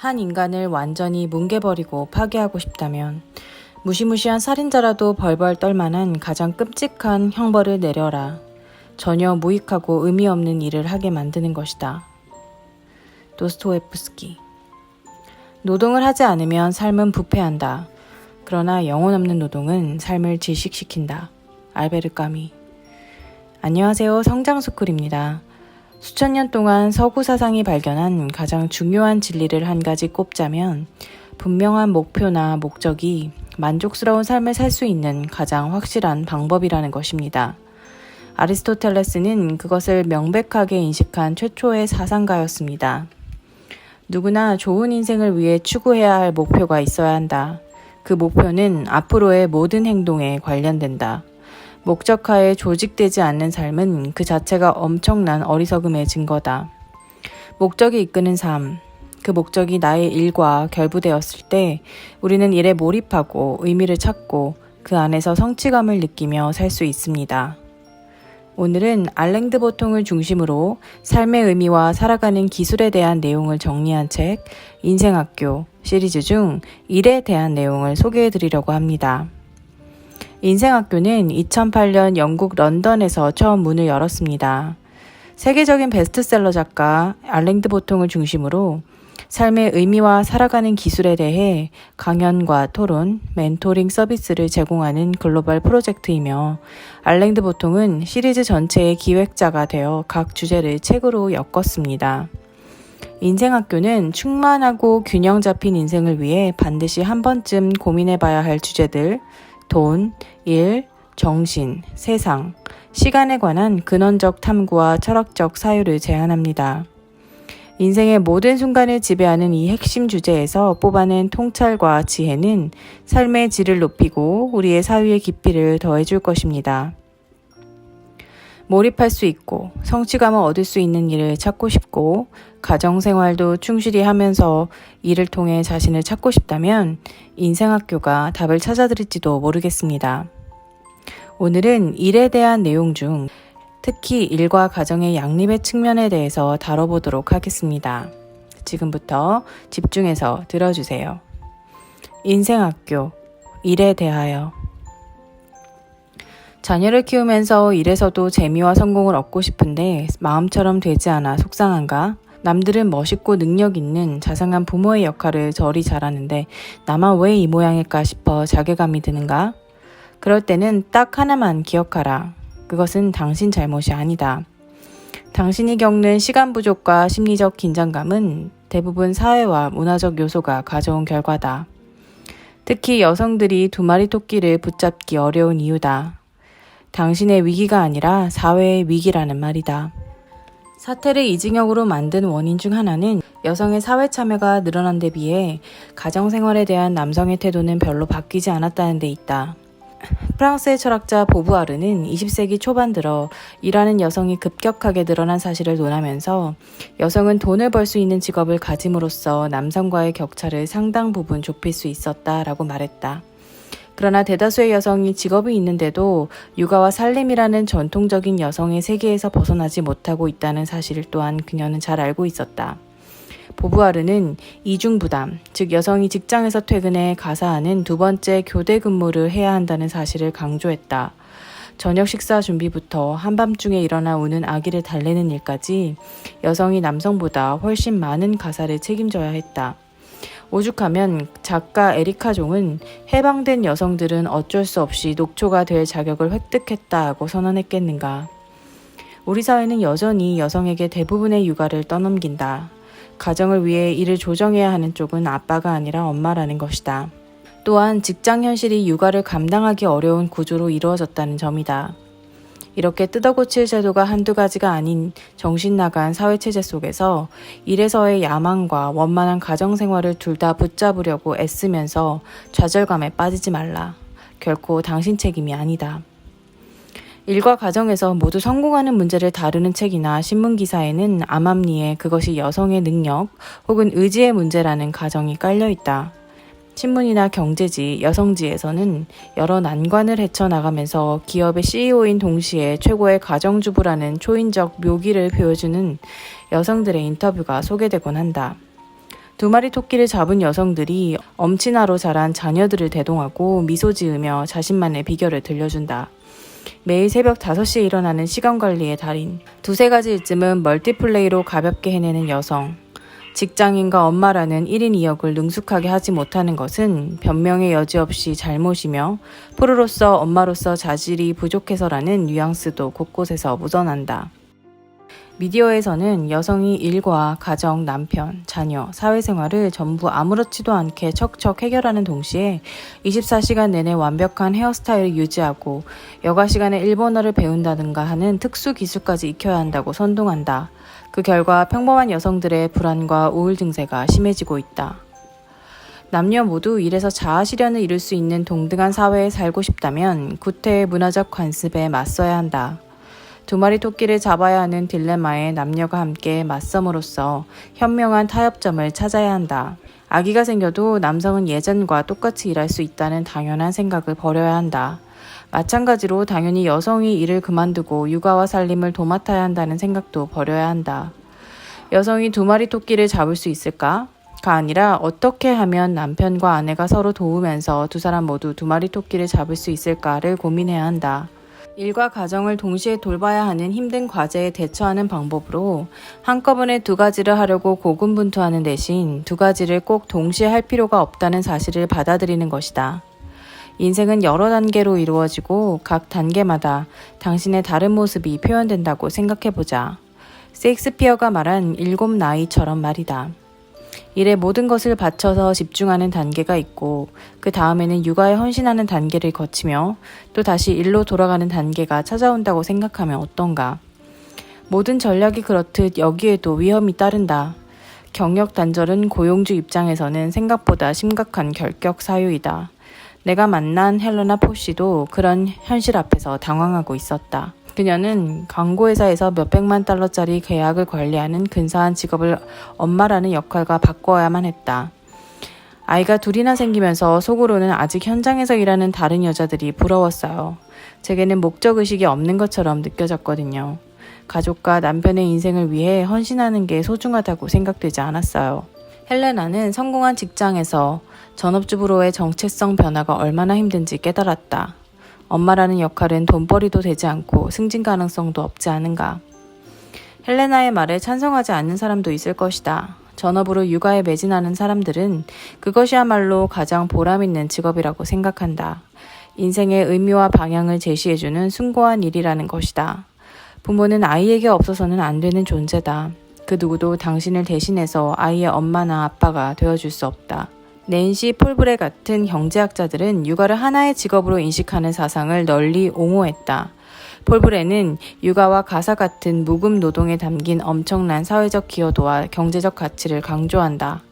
한 인간을 완전히 뭉개버리고 파괴하고 싶다면 무시무시한 살인자라도 벌벌 떨만한 가장 끔찍한 형벌을 내려라. 전혀 무익하고 의미 없는 일을 하게 만드는 것이다. 도스토에프스키 노동을 하지 않으면 삶은 부패한다. 그러나 영혼 없는 노동은 삶을 질식시킨다. 알베르 까미 안녕하세요. 성장스쿨입니다. 수천 년 동안 서구 사상이 발견한 가장 중요한 진리를 한 가지 꼽자면 분명한 목표나 목적이 만족스러운 삶을 살 수 있는 가장 확실한 방법이라는 것입니다. 아리스토텔레스는 그것을 명백하게 인식한 최초의 사상가였습니다. 누구나 좋은 인생을 위해 추구해야 할 목표가 있어야 한다. 그 목표는 앞으로의 모든 행동에 관련된다. 목적하에 조직되지 않는 삶은 그 자체가 엄청난 어리석음의 증거다. 목적이 이끄는 삶, 그 목적이 나의 일과 결부되었을 때 우리는 일에 몰입하고 의미를 찾고 그 안에서 성취감을 느끼며 살 수 있습니다. 오늘은 알랭드 보통을 중심으로 삶의 의미와 살아가는 기술에 대한 내용을 정리한 책 인생학교 시리즈 중 일에 대한 내용을 소개해 드리려고 합니다. 인생학교는 2008년 영국 런던에서 처음 문을 열었습니다. 세계적인 베스트셀러 작가 알랭드 보통을 중심으로 삶의 의미와 살아가는 기술에 대해 강연과 토론, 멘토링 서비스를 제공하는 글로벌 프로젝트이며 알랭드 보통은 시리즈 전체의 기획자가 되어 각 주제를 책으로 엮었습니다. 인생학교는 충만하고 균형 잡힌 인생을 위해 반드시 한 번쯤 고민해 봐야 할 주제들, 돈, 일, 정신, 세상, 시간에 관한 근원적 탐구와 철학적 사유를 제안합니다. 인생의 모든 순간을 지배하는 이 핵심 주제에서 뽑아낸 통찰과 지혜는 삶의 질을 높이고 우리의 사유의 깊이를 더해줄 것입니다. 몰입할 수 있고 성취감을 얻을 수 있는 일을 찾고 싶고 가정생활도 충실히 하면서 일을 통해 자신을 찾고 싶다면 인생학교가 답을 찾아드릴지도 모르겠습니다. 오늘은 일에 대한 내용 중 특히 일과 가정의 양립의 측면에 대해서 다뤄보도록 하겠습니다. 지금부터 집중해서 들어주세요. 인생학교, 일에 대하여. 자녀를 키우면서 일에서도 재미와 성공을 얻고 싶은데 마음처럼 되지 않아 속상한가? 남들은 멋있고 능력 있는 자상한 부모의 역할을 저리 잘하는데 나만 왜 이 모양일까 싶어 자괴감이 드는가? 그럴 때는 딱 하나만 기억하라. 그것은 당신 잘못이 아니다. 당신이 겪는 시간 부족과 심리적 긴장감은 대부분 사회와 문화적 요소가 가져온 결과다. 특히 여성들이 두 마리 토끼를 붙잡기 어려운 이유다. 당신의 위기가 아니라 사회의 위기라는 말이다. 사태를 이중역으로 만든 원인 중 하나는 여성의 사회 참여가 늘어난 데 비해 가정생활에 대한 남성의 태도는 별로 바뀌지 않았다는 데 있다. 프랑스의 철학자 보부아르는 20세기 초반 들어 일하는 여성이 급격하게 늘어난 사실을 논하면서 여성은 돈을 벌 수 있는 직업을 가짐으로써 남성과의 격차를 상당 부분 좁힐 수 있었다라고 말했다. 그러나 대다수의 여성이 직업이 있는데도 육아와 살림이라는 전통적인 여성의 세계에서 벗어나지 못하고 있다는 사실을 또한 그녀는 잘 알고 있었다. 보부아르는 이중부담, 즉 여성이 직장에서 퇴근해 가사하는 두 번째 교대 근무를 해야 한다는 사실을 강조했다. 저녁 식사 준비부터 한밤중에 일어나 우는 아기를 달래는 일까지 여성이 남성보다 훨씬 많은 가사를 책임져야 했다. 오죽하면 작가 에리카 종은 해방된 여성들은 어쩔 수 없이 녹초가 될 자격을 획득했다고 선언했겠는가. 우리 사회는 여전히 여성에게 대부분의 육아를 떠넘긴다. 가정을 위해 일을 조정해야 하는 쪽은 아빠가 아니라 엄마라는 것이다. 또한 직장 현실이 육아를 감당하기 어려운 구조로 이루어졌다는 점이다. 이렇게 뜯어고칠 제도가 한두 가지가 아닌 정신 나간 사회체제 속에서 일에서의 야망과 원만한 가정생활을 둘 다 붙잡으려고 애쓰면서 좌절감에 빠지지 말라. 결코 당신 책임이 아니다. 일과 가정에서 모두 성공하는 문제를 다루는 책이나 신문 기사에는 암암리에 그것이 여성의 능력 혹은 의지의 문제라는 가정이 깔려 있다. 신문이나 경제지, 여성지에서는 여러 난관을 헤쳐나가면서 기업의 CEO인 동시에 최고의 가정주부라는 초인적 묘기를 보여주는 여성들의 인터뷰가 소개되곤 한다. 두 마리 토끼를 잡은 여성들이 엄친아로 자란 자녀들을 대동하고 미소 지으며 자신만의 비결을 들려준다. 매일 새벽 5시에 일어나는 시간 관리의 달인. 두세 가지 일쯤은 멀티플레이로 가볍게 해내는 여성. 직장인과 엄마라는 1인 2역을 능숙하게 하지 못하는 것은 변명의 여지 없이 잘못이며 프로로서 엄마로서 자질이 부족해서라는 뉘앙스도 곳곳에서 묻어난다. 미디어에서는 여성이 일과 가정, 남편, 자녀, 사회생활을 전부 아무렇지도 않게 척척 해결하는 동시에 24시간 내내 완벽한 헤어스타일을 유지하고 여가 시간에 일본어를 배운다든가 하는 특수 기술까지 익혀야 한다고 선동한다. 그 결과 평범한 여성들의 불안과 우울 증세가 심해지고 있다. 남녀 모두 일에서 자아 실현을 이룰 수 있는 동등한 사회에 살고 싶다면 구태의 문화적 관습에 맞서야 한다. 두 마리 토끼를 잡아야 하는 딜레마에 남녀가 함께 맞섬으로써 현명한 타협점을 찾아야 한다. 아기가 생겨도 남성은 예전과 똑같이 일할 수 있다는 당연한 생각을 버려야 한다. 마찬가지로 당연히 여성이 일을 그만두고 육아와 살림을 도맡아야 한다는 생각도 버려야 한다. 여성이 두 마리 토끼를 잡을 수 있을까? 가 아니라 어떻게 하면 남편과 아내가 서로 도우면서 두 사람 모두 두 마리 토끼를 잡을 수 있을까를 고민해야 한다. 일과 가정을 동시에 돌봐야 하는 힘든 과제에 대처하는 방법으로 한꺼번에 두 가지를 하려고 고군분투하는 대신 두 가지를 꼭 동시에 할 필요가 없다는 사실을 받아들이는 것이다. 인생은 여러 단계로 이루어지고 각 단계마다 당신의 다른 모습이 표현된다고 생각해보자. 세익스피어가 말한 일곱 나이처럼 말이다. 일에 모든 것을 바쳐서 집중하는 단계가 있고 그 다음에는 육아에 헌신하는 단계를 거치며 또 다시 일로 돌아가는 단계가 찾아온다고 생각하면 어떤가? 모든 전략이 그렇듯 여기에도 위험이 따른다. 경력 단절은 고용주 입장에서는 생각보다 심각한 결격 사유이다. 내가 만난 헬레나 포시도 그런 현실 앞에서 당황하고 있었다. 그녀는 광고회사에서 몇백만 달러짜리 계약을 관리하는 근사한 직업을 엄마라는 역할과 바꿔야만 했다. 아이가 둘이나 생기면서 속으로는 아직 현장에서 일하는 다른 여자들이 부러웠어요. 제게는 목적의식이 없는 것처럼 느껴졌거든요. 가족과 남편의 인생을 위해 헌신하는 게 소중하다고 생각되지 않았어요. 헬레나는 성공한 직장에서 전업주부로의 정체성 변화가 얼마나 힘든지 깨달았다. 엄마라는 역할은 돈벌이도 되지 않고 승진 가능성도 없지 않은가. 헬레나의 말에 찬성하지 않는 사람도 있을 것이다. 전업으로 육아에 매진하는 사람들은 그것이야말로 가장 보람있는 직업이라고 생각한다. 인생의 의미와 방향을 제시해주는 숭고한 일이라는 것이다. 부모는 아이에게 없어서는 안 되는 존재다. 그 누구도 당신을 대신해서 아이의 엄마나 아빠가 되어줄 수 없다. 낸시 폴브레 같은 경제학자들은 육아를 하나의 직업으로 인식하는 사상을 널리 옹호했다. 폴브레는 육아와 가사 같은 무급 노동에 담긴 엄청난 사회적 기여도와 경제적 가치를 강조한다.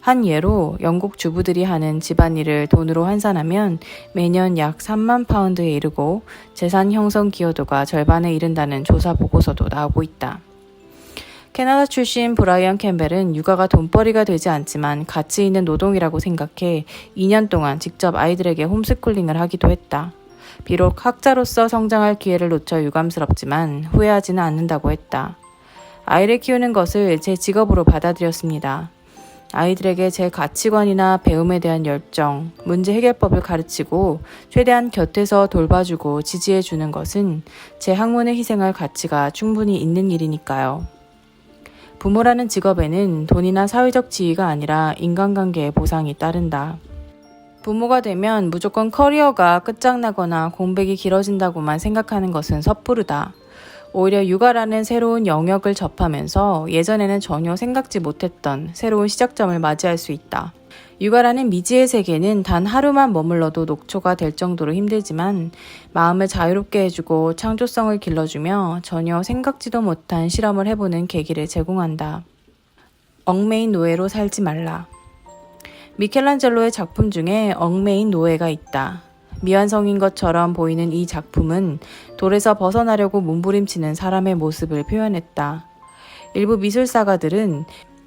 한 예로 영국 주부들이 하는 집안일을 돈으로 환산하면 매년 약 3만 파운드에 이르고 재산 형성 기여도가 절반에 이른다는 조사 보고서도 나오고 있다. 캐나다 출신 브라이언 캠벨은 육아가 돈벌이가 되지 않지만 가치 있는 노동이라고 생각해 2년 동안 직접 아이들에게 홈스쿨링을 하기도 했다. 비록 학자로서 성장할 기회를 놓쳐 유감스럽지만 후회하지는 않는다고 했다. 아이를 키우는 것을 제 직업으로 받아들였습니다. 아이들에게 제 가치관이나 배움에 대한 열정, 문제 해결법을 가르치고 최대한 곁에서 돌봐주고 지지해주는 것은 제 학문에 희생할 가치가 충분히 있는 일이니까요. 부모라는 직업에는 돈이나 사회적 지위가 아니라 인간관계의 보상이 따른다. 부모가 되면 무조건 커리어가 끝장나거나 공백이 길어진다고만 생각하는 것은 섣부르다. 오히려 육아라는 새로운 영역을 접하면서 예전에는 전혀 생각지 못했던 새로운 시작점을 맞이할 수 있다. 육아라는 미지의 세계는 단 하루만 머물러도 녹초가 될 정도로 힘들지만 마음을 자유롭게 해주고 창조성을 길러주며 전혀 생각지도 못한 실험을 해보는 계기를 제공한다. 얽매인 노예로 살지 말라. 미켈란젤로의 작품 중에 얽매인 노예가 있다. 미완성인 것처럼 보이는 이 작품은 돌에서 벗어나려고 몸부림치는 사람의 모습을 표현했다. 일부 미술사가들은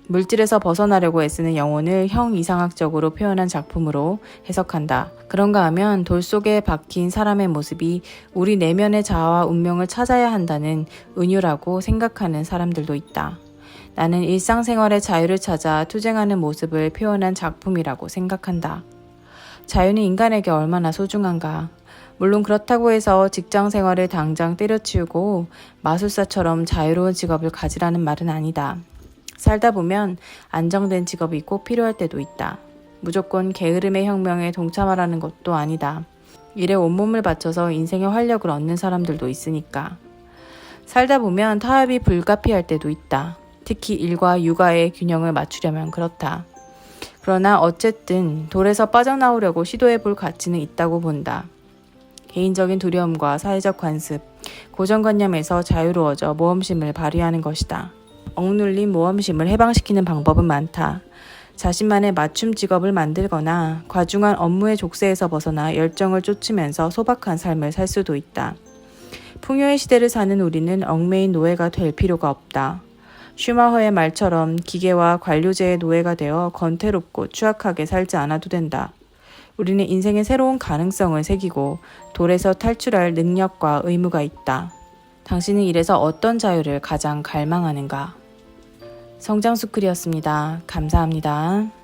물질에서 벗어나려고 애쓰는 영혼을 형 이상학적으로 표현한 작품으로 해석한다. 그런가 하면 돌 속에 박힌 사람의 모습이 우리 내면의 자아와 운명을 찾아야 한다는 은유라고 생각하는 사람들도 있다. 나는 일상생활의 자유를 찾아 투쟁하는 모습을 표현한 작품이라고 생각한다. 자유는 인간에게 얼마나 소중한가. 물론 그렇다고 해서 직장 생활을 당장 때려치우고 마술사처럼 자유로운 직업을 가지라는 말은 아니다. 살다 보면 안정된 직업이 꼭 필요할 때도 있다. 무조건 게으름의 혁명에 동참하라는 것도 아니다. 일에 온몸을 바쳐서 인생의 활력을 얻는 사람들도 있으니까. 살다 보면 타협이 불가피할 때도 있다. 특히 일과 육아의 균형을 맞추려면 그렇다. 그러나 어쨌든 돌에서 빠져나오려고 시도해 볼 가치는 있다고 본다. 개인적인 두려움과 사회적 관습, 고정관념에서 자유로워져 모험심을 발휘하는 것이다. 억눌린 모험심을 해방시키는 방법은 많다. 자신만의 맞춤 직업을 만들거나 과중한 업무의 족쇄에서 벗어나 열정을 쫓으면서 소박한 삶을 살 수도 있다. 풍요의 시대를 사는 우리는 얽매인 노예가 될 필요가 없다. 슈마허의 말처럼 기계와 관료제의 노예가 되어 건태롭고 추악하게 살지 않아도 된다. 우리는 인생의 새로운 가능성을 새기고 돌에서 탈출할 능력과 의무가 있다. 당신은 이래서 어떤 자유를 가장 갈망하는가? 성장수클이었습니다. 감사합니다.